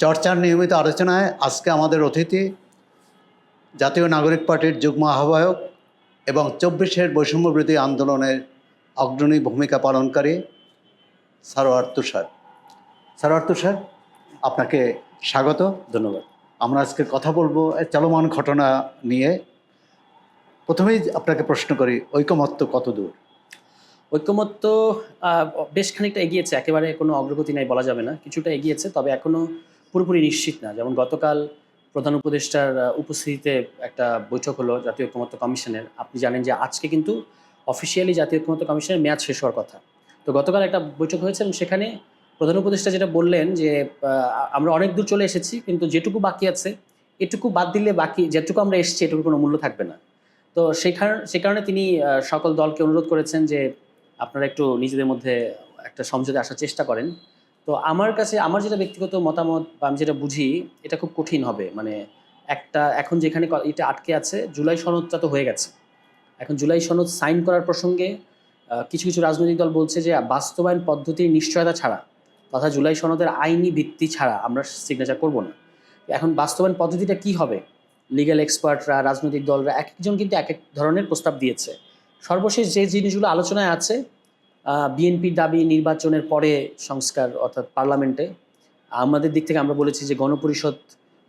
চর্চার নিয়মিত আলোচনায় আজকে আমাদের অতিথি জাতীয় নাগরিক পার্টির যুগ্ম আহ্বায়ক এবং চব্বিশের বৈষম্য বিরোধী আন্দোলনের অগ্রণী ভূমিকা পালনকারী সারোয়ার তুষার। সারোয়ার তুষার, আপনাকে স্বাগত, ধন্যবাদ। আমরা আজকে কথা বলব চলমান ঘটনা নিয়ে। প্রথমেই আপনাকে প্রশ্ন করি, ঐকমত্য কত দূর? ঐক্যমত্য বেশ খানিকটা এগিয়েছে, একেবারে কোনো অগ্রগতি নাই বলা যাবে না, কিছুটা এগিয়েছে, তবে এখনও পুরোপুরি নিশ্চিত না। যেমন গতকাল প্রধান উপদেষ্টার উপস্থিতিতে একটা বৈঠক হলো জাতীয় ঐক্যমত্য কমিশনের। আপনি জানেন যে আজকে কিন্তু অফিসিয়ালি জাতীয় ঐক্যমত্য কমিশনের মেয়াদ শেষ হওয়ার কথা। তো গতকাল একটা বৈঠক হয়েছে এবং সেখানে প্রধান উপদেষ্টা যেটা বললেন যে আমরা অনেক দূর চলে এসেছি, কিন্তু যেটুকু বাকি আছে, এটুকু বাদ দিলে বাকি, যেটুকু আমরা এসেছি এটুকু কোনো মূল্য থাকবে না। তো সেই সে কারণে তিনি সকল দলকে অনুরোধ করেছেন যে, আপনারা একটু নিজেদের মধ্যে একটা সমঝোতে আসার চেষ্টা করেন। তো আমার কাছে, আমার যেটা ব্যক্তিগত মতামত বা আমি যেটা বুঝি, এটা খুব কঠিন হবে। মানে একটা, এখন যেখানে এটা আটকে আছে, জুলাই সনদটা তো হয়ে গেছে। এখন জুলাই সনদ সাইন করার প্রসঙ্গে কিছু কিছু রাজনৈতিক দল বলছে যে, বাস্তবায়ন পদ্ধতির নিশ্চয়তা ছাড়া তথা জুলাই সনদের আইনি ভিত্তি ছাড়া আমরা সিগনেচার করব না। এখন বাস্তবায়ন পদ্ধতিটা কি হবে? লিগ্যাল এক্সপার্টরা রাজনৈতিক দলরা এক একজন কিন্তু এক এক ধরনের প্রস্তাব দিয়েছে। সর্বশেষ যে জিনিসগুলো আলোচনায় আছে বিএনপির দাবি নির্বাচনের পরে সংস্কার অর্থাৎ পার্লামেন্টে। আমাদের দিক থেকে আমরা বলেছি যে গণপরিষদ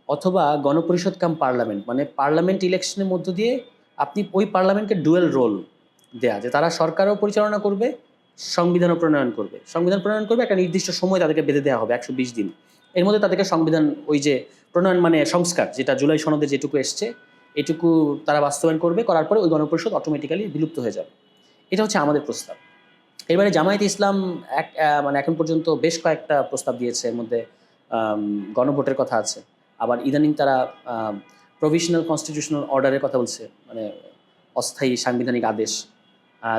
অথবা গণপরিষদ কাম পার্লামেন্ট মানে পার্লামেন্ট ইলেকশনের মধ্য দিয়ে আপনি ওই পার্লামেন্টকে ডুয়েল রোল দেয়া, যে তারা সরকারও পরিচালনা করবে, সংবিধানও প্রণয়ন করবে। সংবিধান প্রণয়ন করবে, একটা নির্দিষ্ট সময় তাদেরকে বেঁধে দেওয়া হবে, একশো বিশ দিন। এর মধ্যে তাদেরকে সংবিধান ওই যে প্রণয়ন মানে সংস্কার, যেটা জুলাই সনদে যেটুকু এসছে, এটুকু তারা বাস্তবায়ন করবে, করার পরে ওই গণপরিষদ অটোমেটিক্যালি বিলুপ্ত হয়ে যাবে। এটা হচ্ছে আমাদের প্রস্তাব। এবারে জামায়াত ইসলাম এক মানে এখন পর্যন্ত বেশ কয়েকটা প্রস্তাব দিয়েছে, এর মধ্যে গণভোটের কথা আছে। আবার ইদানিং তারা প্রভিশনাল কনস্টিটিউশনাল অর্ডারের কথা বলছে মানে অস্থায়ী সাংবিধানিক আদেশ।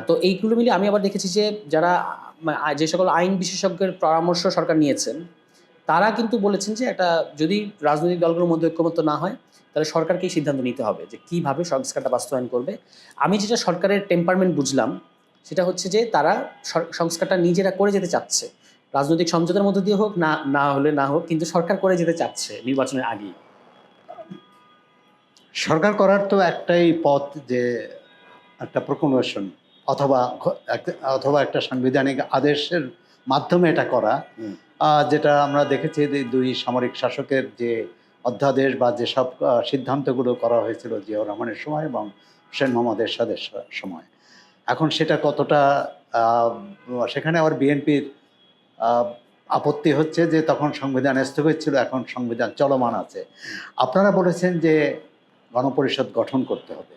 তো এইগুলো মিলে আমি আবার দেখেছি যে যারা যে সকল আইন বিশেষজ্ঞের পরামর্শ সরকার নিয়েছেন, তারা কিন্তু বলেছেন যে একটা, যদি রাজনৈতিক দলগুলোর মধ্যে ঐক্যমত্য না হয়, তাহলে সরকারকেই সিদ্ধান্ত নিতে হবে যে কীভাবে সংস্কারটা বাস্তবায়ন করবে। আমি যেটা সরকারের টেম্পারমেন্ট বুঝলাম সেটা হচ্ছে যে তারা সংস্কারটা নিজেরা করে যেতে চাচ্ছে। রাজনৈতিক সমঝোতার মধ্যে দিয়ে হোক না না হলে না হোক কিন্তু সরকার করে যেতে চাচ্ছে নির্বাচনের আগেই। সরকার করার তো একটাই পথ যে একটা প্রকোমেশন অথবা অথবা একটা সাংবিধানিক আদেশের মাধ্যমে এটা করা। যেটা আমরা দেখেছি যে দুই সামরিক শাসকের যে অধ্যাদেশ বা যেসব সিদ্ধান্তগুলো করা হয়েছিল জিয়াউর রহমানের সময় এবং হোসেন মোহাম্মদ এরশাদের সময়। এখন সেটা কতটা সেখানে আবার বিএনপির আপত্তি হচ্ছে যে তখন সংবিধান স্থগিত ছিল এখন সংবিধান চলমান আছে। আপনারা বলেছেন যে গণপরিষদ গঠন করতে হবে।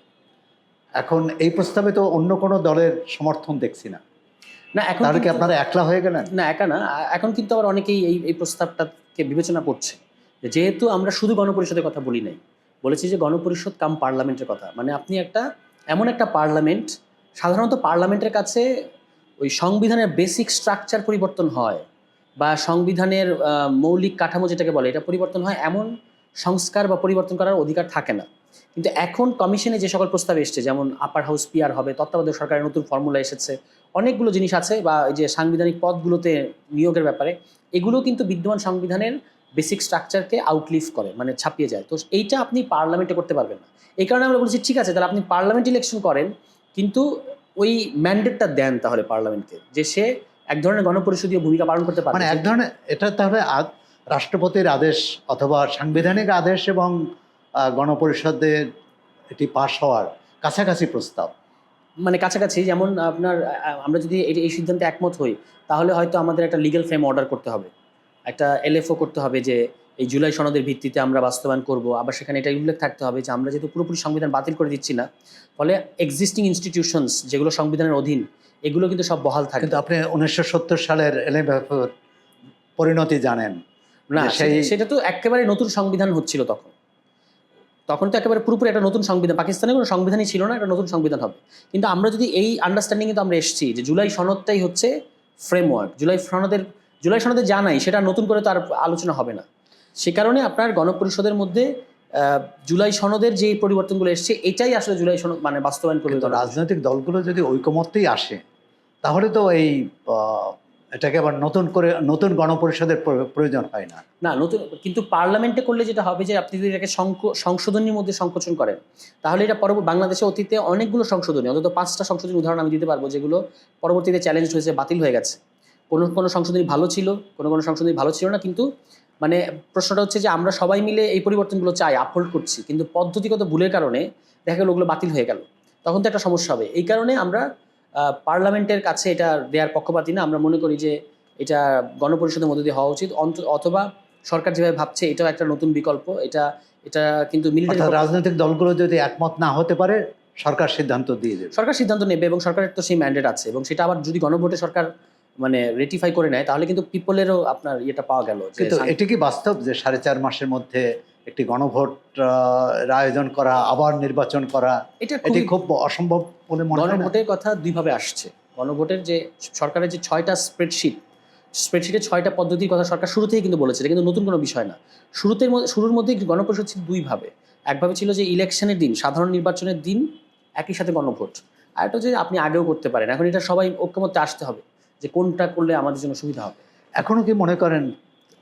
এখন এই প্রস্তাবে তো অন্য কোনো দলের সমর্থন দেখছি না। না এখন তাহলে কি আপনারা একলা হয়ে গেলেন? না একা না। এখন কিন্তু আবার অনেকেই এই এই প্রস্তাবটাকে বিবেচনা করছে। যেহেতু আমরা শুধু গণপরিষদের কথা বলি নাই বলেছি যে গণপরিষদ কাম পার্লামেন্টের কথা। মানে আপনি একটা এমন একটা পার্লামেন্ট সাধারণত পার্লামেন্টের কাছে ওই সংবিধানের বেসিক স্ট্রাকচার পরিবর্তন হয় বা সংবিধানের মৌলিক কাঠামো যেটাকে বলে, এটা পরিবর্তন হয় এমন সংস্কার বা পরিবর্তন করার অধিকার থাকে না। কিন্তু এখন কমিশনে যে সকল প্রস্তাব এসছে, যেমন আপার হাউস পিআর হবে, তত্ত্বাবধায়ক সরকারের নতুন ফর্মুলা এসেছে, অনেকগুলো জিনিস আছে বা এই যে সাংবিধানিক পদগুলোতে নিয়োগের ব্যাপারে, এগুলো কিন্তু বিদ্যমান সংবিধানের বেসিক স্ট্রাকচারকে আউটলিভ করে মানে ছাপিয়ে যায়। তো এইটা আপনি পার্লামেন্টে করতে পারবেন না। এই কারণে আমরা বলছি, ঠিক আছে, তাহলে আপনি পার্লামেন্ট ইলেকশন করেন কিন্তু ওই ম্যান্ডেটটা দেন তাহলে পার্লামেন্টকে যে সে এক ধরনের গণপরিষদীয় ভূমিকা পালন করতে পারে মানে এক ধরনের এটা তাহলে রাষ্ট্রপতির আদেশ অথবা সাংবিধানিক আদেশ এবং গণপরিষদের এটি পাশ হওয়ার কাছাকাছি প্রস্তাব। মানে কাছাকাছি যেমন আপনার আমরা যদি এই- এই সিদ্ধান্তে একমত হই তাহলে হয়তো আমাদের একটা লিগ্যাল ফ্রেম অর্ডার করতে হবে। একটা এলএফও করতে হবে যে এই জুলাই সনদের ভিত্তিতে আমরা বাস্তবায়ন করব। আবার সেখানে এটা উল্লেখ থাকতে হবে যে আমরা যেহেতু পুরোপুরি সংবিধান বাতিল করে দিচ্ছি না ফলে এক্সিস্টিং ইনস্টিটিউশনস যেগুলো সংবিধানের অধীন এগুলো কিন্তু সব বহাল থাকে। কিন্তু আপনি উনিশশো সত্তর সালের এলএমএফের পরিণতি জানেন না সেটা তো একেবারে নতুন সংবিধান হচ্ছিল তখন। তখন তো একেবারে পুরোপুরি একটা নতুন সংবিধান পাকিস্তানে কোনো সংবিধানই ছিল না একটা নতুন সংবিধান হবে। কিন্তু আমরা যদি এই আন্ডারস্ট্যান্ডিংয়ে তো আমরা এসেছি যে জুলাই সনদটাই হচ্ছে ফ্রেমওয়ার্ক জুলাই সনদের জুলাই সনদে যা নাই সেটা নতুন করে তো আর আলোচনা হবে না। সে কারণে আপনার গণপরিষদের মধ্যে জুলাই সনদের যে পরিবর্তনগুলো এসছে এটাই আসলে জুলাই সনদ মানে বাস্তবায়ন করবে রাজনৈতিক দলগুলো যদি ঐকমত্যেই আসে তাহলে তো এই এটাকে আবার নতুন করে নতুন গণপরিষদের প্রয়োজন হয় না। না নতুন কিন্তু পার্লামেন্টে করলে যেটা হবে যে আপনি যদি এটাকে সংশোধনীর মধ্যে সংকোচন করেন তাহলে এটা পরবর্তী বাংলাদেশে অতীতে অনেকগুলো সংশোধনী অন্তত পাঁচটা সংশোধনী উদাহরণ আমি দিতে পারব যেগুলো পরবর্তীতে চ্যালেঞ্জ হয়েছে বাতিল হয়ে গেছে। কোনো কোনো সংশোধনী ভালো ছিল কোনো কোনো সংশোধনী ভালো ছিল না কিন্তু মানে প্রশ্নটা হচ্ছে যে আমরা সবাই মিলে এই পরিবর্তনগুলো চাই আপহোল্ড করছি। কিন্তু পদ্ধতিগত ভুলের কারণে দেখা গেলো ওগুলো বাতিল হয়ে গেল। তখন তো একটা সমস্যা হবে। এই কারণে আমরা পার্লামেন্টের কাছে এটা দেওয়ার পক্ষপাতি না। আমরা মনে করি যে এটা গণপরিষদের মধ্যে দিয়ে হওয়া উচিত। অথবা সরকার যেভাবে ভাবছে এটাও একটা নতুন বিকল্প। এটা এটা কিন্তু মিলিটারি রাজনৈতিক দলগুলো যদি একমত না হতে পারে সরকার সিদ্ধান্ত দিয়ে দেবে। সরকার সিদ্ধান্ত নেবে এবং সরকারের তো সেই ম্যান্ডেট আছে। এবং সেটা আবার যদি গণভোটে সরকার মানে রেটিফাই করে নেয় তাহলে কিন্তু পিপলেরও আপনার ইয়েটা পাওয়া গেল কিন্তু এটি কি বাস্তব যে সাড়ে চার মাসের মধ্যে একটি গণভোট আয়োজন করা আবার নির্বাচন করা এটা এটি খুব অসম্ভব বলে মনে হয় গণভোটের কথা দুইভাবে আসছে। গণভোটের যে সরকারের যে ছয়টা স্প্রেডশিট স্প্রেডশিটে ছয়টা পদ্ধতির কথা সরকার শুরুতেই কিন্তু বলেছে কিন্তু নতুন কোনো বিষয় না। শুরুতে শুরুর মধ্যে গণপরিষদ ছিল দুইভাবে। একভাবে ছিল যে ইলেকশনের দিন সাধারণ নির্বাচনের দিন একই সাথে গণভোট। আর যে আপনি আগেও করতে পারেন এখন এটা সবাই ঐক্যমত্যে আসতে হবে। যে কোনটা করলে আমাদের জন্য সুবিধা হবে। এখনও কি মনে করেন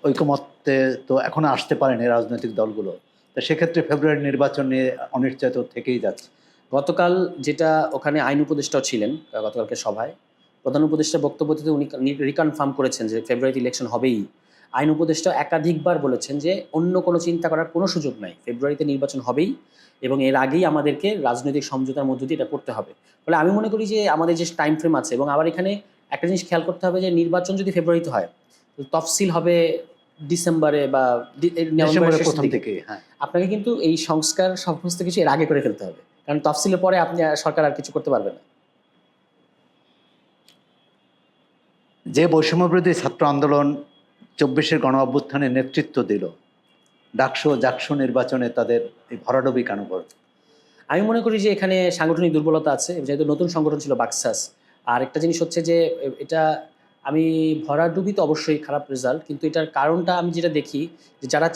ঐকমত্যে তো এখনও আসতে পারেনি রাজনৈতিক দলগুলো? তো সেক্ষেত্রে ফেব্রুয়ারি নির্বাচন নিয়ে অনিশ্চয়তা থেকেই যাচ্ছে। গতকাল যেটা ওখানে আইন উপদেষ্টাও ছিলেন গতকালকে সভায় প্রধান উপদেষ্টা বক্তব্যটিতে উনি রিকনফার্ম করেছেন যে ফেব্রুয়ারিতে ইলেকশন হবেই। আইন উপদেষ্টা একাধিকবার বলেছেন যে অন্য কোনো চিন্তা করার কোনো সুযোগ নাই। ফেব্রুয়ারিতে নির্বাচন হবেই এবং এর আগেই আমাদেরকে রাজনৈতিক সমঝোতার মধ্য দিয়ে এটা করতে হবে। ফলে আমি মনে করি যে আমাদের যে টাইম ফ্রেম আছে এবং আবার এখানে একটা জিনিস খেয়াল করতে হবে যে নির্বাচন যদি ফেব্রুয়ারিতে হয় তফসিল হবে ডিসেম্বরে বা নভেম্বরের প্রথম থেকে হ্যাঁ। আপনাকে কিন্তু এই সংস্কার সমস্ত কিছু এর আগে করে ফেলতে হবে। কারণ তফসিলের পরে আপনি সরকার আর কিছু করতে পারবে না। যে বৈষম্যবিরোধী ছাত্র আন্দোলন চব্বিশের গণ অভ্যুত্থানে নেতৃত্ব দিল ডাকসু জাকসু নির্বাচনে তাদের এই ভরাডবি কেন আমি মনে করি যে এখানে সাংগঠনিক দুর্বলতা আছে যেহেতু নতুন সংগঠন ছিল বাক্সাস। আর একটা জিনিস হচ্ছে যে, এটা আমি ভরাডুবি তো অবশ্যই খারাপ রেজাল্ট কিন্তু এটার কারণটা আমি যেটা দেখি যে, যারা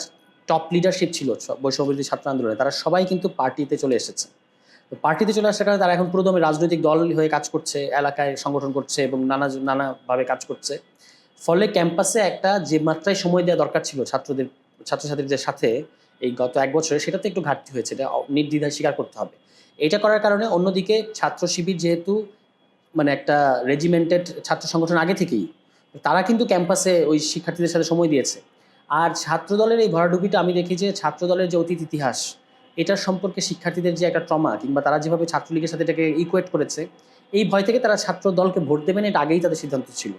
টপ লিডারশিপ ছিল বৈষম্যবিরোধী ছাত্র আন্দোলনে, তারা সবাই কিন্তু পার্টিতে চলে এসেছে। তো পার্টিতে চলে আসার কারণে তারা এখন পুরোদমে রাজনৈতিক দল হয়ে কাজ করছে, এলাকায় সংগঠন করছে এবং নানা, নানাভাবে কাজ করছে। ফলে ক্যাম্পাসে একটা যে মাত্রায় সময় দেওয়া দরকার ছিল ছাত্রদের, ছাত্রছাত্রীদের সাথে এই গত এক বছরে, সেটাতে একটু ঘাটতি হয়েছে। এটা নির্দ্বিধায় স্বীকার করতে হবে। এটা করার কারণে অন্যদিকে ছাত্র শিবির যেহেতু মানে একটা রেজিমেন্টেড ছাত্র সংগঠন আগে থেকেই, তারা কিন্তু ক্যাম্পাসে ওই শিক্ষার্থীদের সাথে সময় দিয়েছে। আর ছাত্রদলের এই ভরাডুবিটা আমি দেখি যে ছাত্রদলের যে অতীত ইতিহাস, এটার সম্পর্কে শিক্ষার্থীদের যে একটা ট্রমা কিংবা তারা যেভাবে ছাত্রলীগের সাথে এটাকে ইকুয়েট করেছে, এই ভয় থেকে তারা ছাত্র দলকে ভোট দেবেন এটা আগেই তাদের সিদ্ধান্ত ছিল।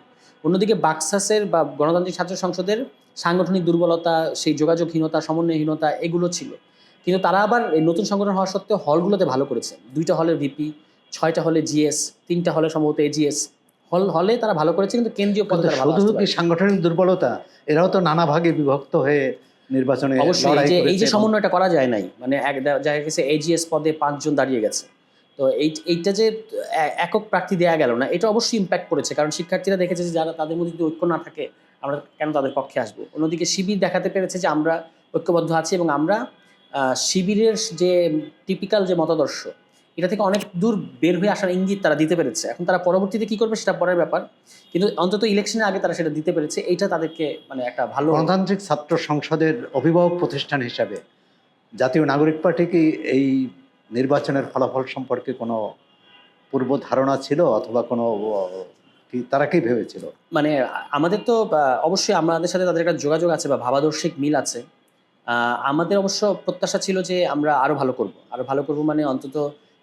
অন্যদিকে বাক্সাসের বা গণতান্ত্রিক ছাত্র সংসদের সাংগঠনিক দুর্বলতা, সেই যোগাযোগহীনতা, সমন্বয়হীনতা, এগুলো ছিল। কিন্তু তারা আবার নতুন সংগঠন হওয়া সত্ত্বেও হলগুলোতে ভালো করেছে। দুইটা হলের ভিপি ছয়টা হলে জিএস তিনটা হলে সম্ভবত এজিএস। হল হলে তারা ভালো করেছে কিন্তু কেন্দ্রীয় পদে তারা ভালো শুধু কি সাংগঠনিক দুর্বলতা? এরাও তো নানা ভাগে বিভক্ত হয়ে নির্বাচনে অবশ্যই এই যে এই যে সমন্বয়টা করা যায় নাই মানে এক দেখা গেছে এজিএস পদে পাঁচজন দাঁড়িয়ে গেছে। তো এই এইটা যে একক প্রার্থী দেওয়া গেল না এটা অবশ্যই ইম্প্যাক্ট করেছে কারণ শিক্ষার্থীরা দেখেছে যে যারা তাদের মধ্যে যদি ঐক্য না থাকে আমরা কেন তাদের পক্ষে আসব? অন্যদিকে শিবির দেখাতে পেরেছে যে আমরা ঐক্যবদ্ধ আছি এবং আমরা শিবিরের যে টিপিক্যাল যে মতাদর্শ এটা থেকে অনেক দূর বের হয়ে আসার ইঙ্গিত তারা দিতে পেরেছে। এখন তারা পরবর্তীতে কি করবে সেটা পরের ব্যাপার। কিন্তু অন্তত ইলেকশনের আগে তারা সেটা দিতে পেরেছে। এইটা তাদেরকে মানে একটা ভালো গণতান্ত্রিক ছাত্র সংসদের অভিভাবক প্রতিষ্ঠান হিসাবে জাতীয় নাগরিক পার্টি কি এই নির্বাচনের ফলাফল সম্পর্কে কোনো পূর্ব ধারণা ছিল অথবা কোনো কি তারা কি ভেবেছিল? মানে আমাদের তো অবশ্যই আমাদের সাথে তাদের একটা যোগাযোগ আছে বা ভাবাদর্শিক মিল আছে। আমাদের অবশ্য প্রত্যাশা ছিল যে আমরা আরও ভালো করব। আরও ভালো করব মানে অন্তত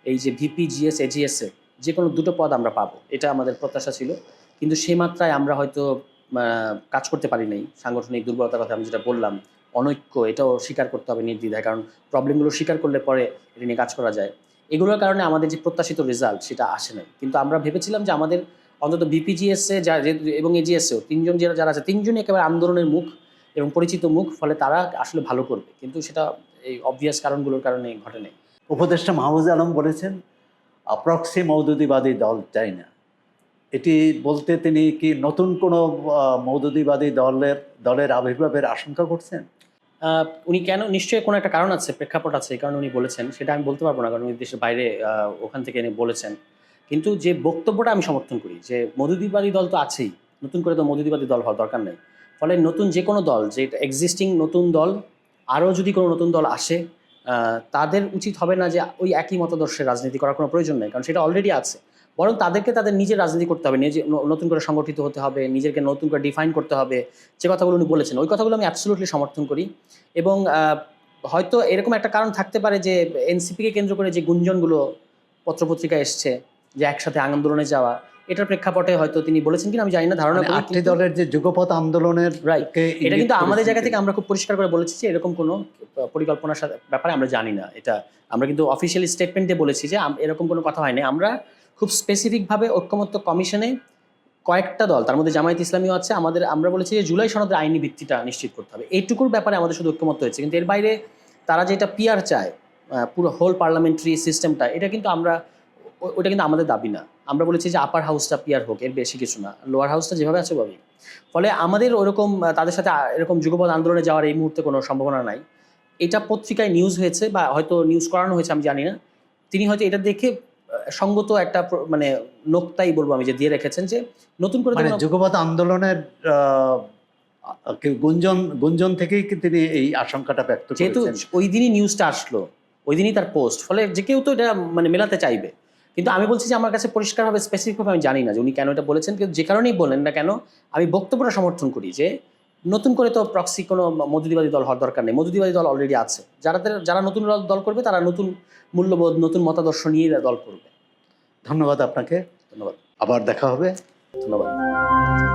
এই যে ভিপি জিএস এজিএস এ যে কোনো দুটো পদ আমরা পাবো, এটা আমাদের প্রত্যাশা ছিল। কিন্তু সেই মাত্রায় আমরা হয়তো কাজ করতে পারি নাই। সাংগঠনিক দুর্বলতার কথা আমি যেটা বললাম, অনৈক্য, এটাও স্বীকার করতে হবে নির্দ্বিধায়। কারণ প্রবলেমগুলো স্বীকার করলে পরে এটা নিয়ে কাজ করা যায়। এগুলোর কারণে আমাদের যে প্রত্যাশিত রেজাল্ট সেটা আসে নাই। কিন্তু আমরা ভেবেছিলাম যে আমাদের অন্তত বিপিজিএসএ যে- এবং এজিএসএও তিনজন যারা যারা আছে, তিনজনই একেবারে আন্দোলনের মুখ এবং পরিচিত মুখ, ফলে তারা আসলে ভালো করবে। কিন্তু সেটা এই অবভিয়াস কারণগুলোর কারণে ঘটে নাই। উপদেষ্টা মাহবুজ আলম বলেছেন প্রক্সি মৌদুদিবাদী দল চাই না। এটি বলতে তিনি কি নতুন কোনো মৌদুদিবাদী দলের দলের আবির্ভাবের আশঙ্কা করছেন? উনি কেন, নিশ্চয়ই কোনো একটা কারণ আছে, প্রেক্ষাপট আছে, এই কারণে উনি বলেছেন, সেটা আমি বলতে পারব না, কারণ উনি দেশের বাইরে ওখান থেকে এনে বলেছেন। কিন্তু যে বক্তব্যটা আমি সমর্থন করি, যে মধুদ্বীপবাদী দল তো আছেই, নতুন করে তো মধুদিবাদী দল হওয়ার দরকার নেই। ফলে নতুন যে কোনো দল, যে এক্সিস্টিং নতুন দল, আরও যদি কোনো নতুন দল আসে তাদের উচিত হবে না যে ওই একই মতাদর্শের রাজনীতি করার কোনো প্রয়োজন নেই, কারণ সেটা অলরেডি আছে। বরং তাদেরকে তাদের নিজের রাজনীতি করতে হবে, নিজে নতুন করে সংগঠিত হতে হবে, নিজেকে নতুন করে ডিফাইন করতে হবে, যে কথাগুলো উনি বলেছেন, ওই কথাগুলো আমি অ্যাবসলুটলি সমর্থন করি। এবং হয়তো এরকম একটা কারণ থাকতে পারে যে এনসিপিকে কেন্দ্র করে যে গুঞ্জনগুলো পত্রপত্রিকা এসছে, যে একসাথে আন্দোলনে যাওয়া এটার প্রেক্ষাপটে হয়তো তিনি বলেছেন কিনা আমি জানি না ধারণা মানে আটটি দলের যে যুগপথ আন্দোলনের. কে এটা কিন্তু আমাদের জায়গা থেকে আমরা খুব পরিষ্কার করে বলেছি যে এরকম কোনো পরিকল্পনার সাথে ব্যাপারে আমরা জানি না। এটা আমরা কিন্তু অফিসিয়ালি স্টেটমেন্টে বলেছি যে এরকম কোনো কথা হয়নি। আমরা খুব স্পেসিফিকভাবে ঐক্যমত্য কমিশনে কয়েকটা দল তার মধ্যে জামায়াত ইসলামীও আছে আমাদের আমরা বলেছি যে জুলাই সনদের আইনি ভিত্তিটা নিশ্চিত করতে হবে। এইটুকুর ব্যাপারে আমাদের শুধু ঐক্যমত্য হয়েছে। কিন্তু এর বাইরে তারা যেটা পিয়ার চায় পুরো হোল পার্লামেন্টারি সিস্টেমটা এটা কিন্তু আমরা ওটা কিন্তু আমাদের দাবি না। আমরা বলেছি যে আপার হাউসটা পিআর হোক এর বেশি কিছু না। লোয়ার হাউসটা যেভাবে আছে ওভাবেই। ফলে আমাদের ওরকম তাদের সাথে এরকম যুগপৎ আন্দোলনে যাওয়ার এই মুহূর্তে কোনো সম্ভাবনা নাই। এটা পত্রিকায় নিউজ হয়েছে বা হয়তো নিউজ করানো হয়েছে আমি জানি না। তিনি হয়তো এটা দেখে সঙ্গত একটা মানে নোক্তাই বলব আমি যে দিয়ে রেখেছেন যে নতুন করে মানে যুগপথ আন্দোলনের গুঞ্জন গুঞ্জন থেকেই কি তিনি এই আশঙ্কাটা ব্যক্ত যেহেতু ওই দিনই নিউজটা আসলো ওই দিনই তার পোস্ট ফলে যে কেউ তো এটা মানে মেলাতে চাইবে। কিন্তু আমি বলছি যে আমার কাছে পরিষ্কারভাবে স্পেসিফিকভাবে আমি জানি না যে উনি কেন এটা বলেছেন। কিন্তু যে কারণেই বলেন না কেন আমি বক্তব্যটা সমর্থন করি যে নতুন করে তো প্রক্সি কোনো মজুদিবাদী দল হওয়ার দরকার নেই। মজুদিবাদী দল অলরেডি আছে। যারা যারা নতুন দল- দল করবে তারা নতুন মূল্যবোধ নতুন মতাদর্শ নিয়ে দল করবে। ধন্যবাদ আপনাকে। ধন্যবাদ। আবার দেখা হবে। ধন্যবাদ।